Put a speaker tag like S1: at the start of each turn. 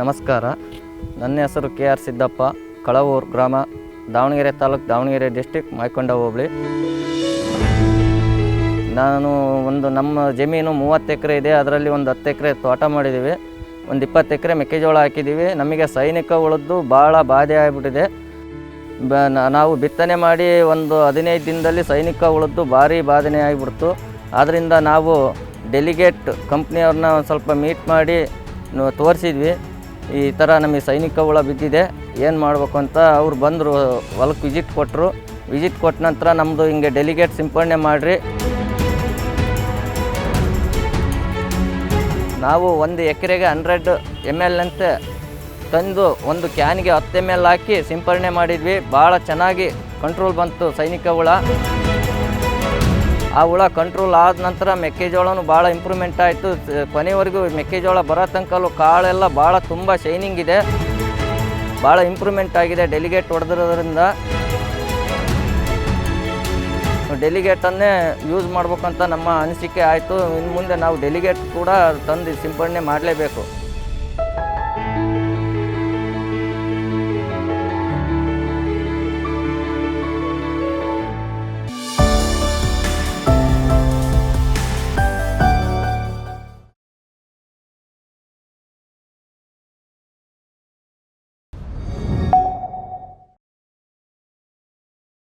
S1: ನಮಸ್ಕಾರ. ನನ್ನ ಹೆಸರು ಕೆ ಆರ್ ಸಿದ್ದಪ್ಪ, ಕಳವೂರು ಗ್ರಾಮ, ದಾವಣಗೆರೆ ತಾಲೂಕು ದಾವಣಗೆರೆ ಡಿಸ್ಟಿಕ್ ಮಾಯ್ಕೊಂಡ ಹೋಬಳಿ. ನಾನು ಒಂದು ನಮ್ಮ ಜಮೀನು ಮೂವತ್ತು ಎಕರೆ ಇದೆ, ಅದರಲ್ಲಿ ಒಂದು ಹತ್ತು ಎಕರೆ ತೋಟ ಮಾಡಿದ್ದೀವಿ. ಒಂದು ಇಪ್ಪತ್ತು ಎಕರೆ ಮೆಕ್ಕೆಜೋಳ ಹಾಕಿದ್ದೀವಿ. ನಮಗೆ ಸೈನಿಕ ಉಳಿದು ಭಾಳ ಬಾಧೆ ಆಗಿಬಿಟ್ಟಿದೆ. ಬ ನಾವು ಬಿತ್ತನೆ ಮಾಡಿ ಒಂದು ಹದಿನೈದು ದಿನದಲ್ಲಿ ಸೈನಿಕ ಉಳಿದು ಭಾರಿ ಬಾಧನೆ ಆಗಿಬಿಡ್ತು. ಆದ್ದರಿಂದ ನಾವು ಡೆಲಿಗೇಟ್ ಕಂಪ್ನಿಯವ್ರನ್ನ ಒಂದು ಸ್ವಲ್ಪ ಮೀಟ್ ಮಾಡಿ ತೋರಿಸಿದ್ವಿ. ಈ ಥರ ನಮಗೆ ಸೈನಿಕ ಹುಳ ಬಿದ್ದಿದೆ, ಏನು ಮಾಡಬೇಕು ಅಂತ ಅವ್ರು ಬಂದರು, ಹೊಲಕ್ಕೆ ವಿಸಿಟ್ ಕೊಟ್ಟರು ವಿಸಿಟ್ ಕೊಟ್ಟ ನಂತರ ನಮ್ಮದು ಹಿಂಗೆ ಡೆಲಿಗೇಟ್ ಸಿಂಪಡಣೆ ಮಾಡಿರಿ. ನಾವು ಒಂದು ಎಕರೆಗೆ ಹಂಡ್ರೆಡ್ ಎಂ ಎಲ್ ಅಂತ ತಂದು ಒಂದು ಕ್ಯಾನ್ಗೆ ಹತ್ತು ಎಂ ಎಲ್ ಹಾಕಿ ಸಿಂಪಡಣೆ ಮಾಡಿದ್ವಿ. ಭಾಳ ಚೆನ್ನಾಗಿ ಕಂಟ್ರೋಲ್ ಬಂತು ಸೈನಿಕ ಹುಳ. ಆ ಹುಳ ಕಂಟ್ರೋಲ್ ಆದ ನಂತರ ಮೆಕ್ಕೆಜೋಳನೂ ಭಾಳ ಇಂಪ್ರೂವ್ಮೆಂಟ್ ಆಯಿತು. ಕೊನೆವರೆಗೂ ಮೆಕ್ಕೆಜೋಳ ಬರೋ ತನಕಲ್ಲೂ ಕಾಳೆಲ್ಲ ಭಾಳ ತುಂಬ ಶೈನಿಂಗ್ ಇದೆ. ಭಾಳ ಇಂಪ್ರೂವ್ಮೆಂಟ್ ಆಗಿದೆ ಡೆಲಿಗೇಟ್ ಹೊಡೆದಿರೋದ್ರಿಂದ. ಡೆಲಿಗೇಟನ್ನೇ ಯೂಸ್ ಮಾಡ್ಬೇಕಂತ ನಮ್ಮ ಅನಿಸಿಕೆ ಆಯಿತು. ಇನ್ನು ಮುಂದೆ ನಾವು ಡೆಲಿಗೇಟ್ ಕೂಡ ತಂದು ಸಿಂಪಡಣೆ ಮಾಡಲೇಬೇಕು.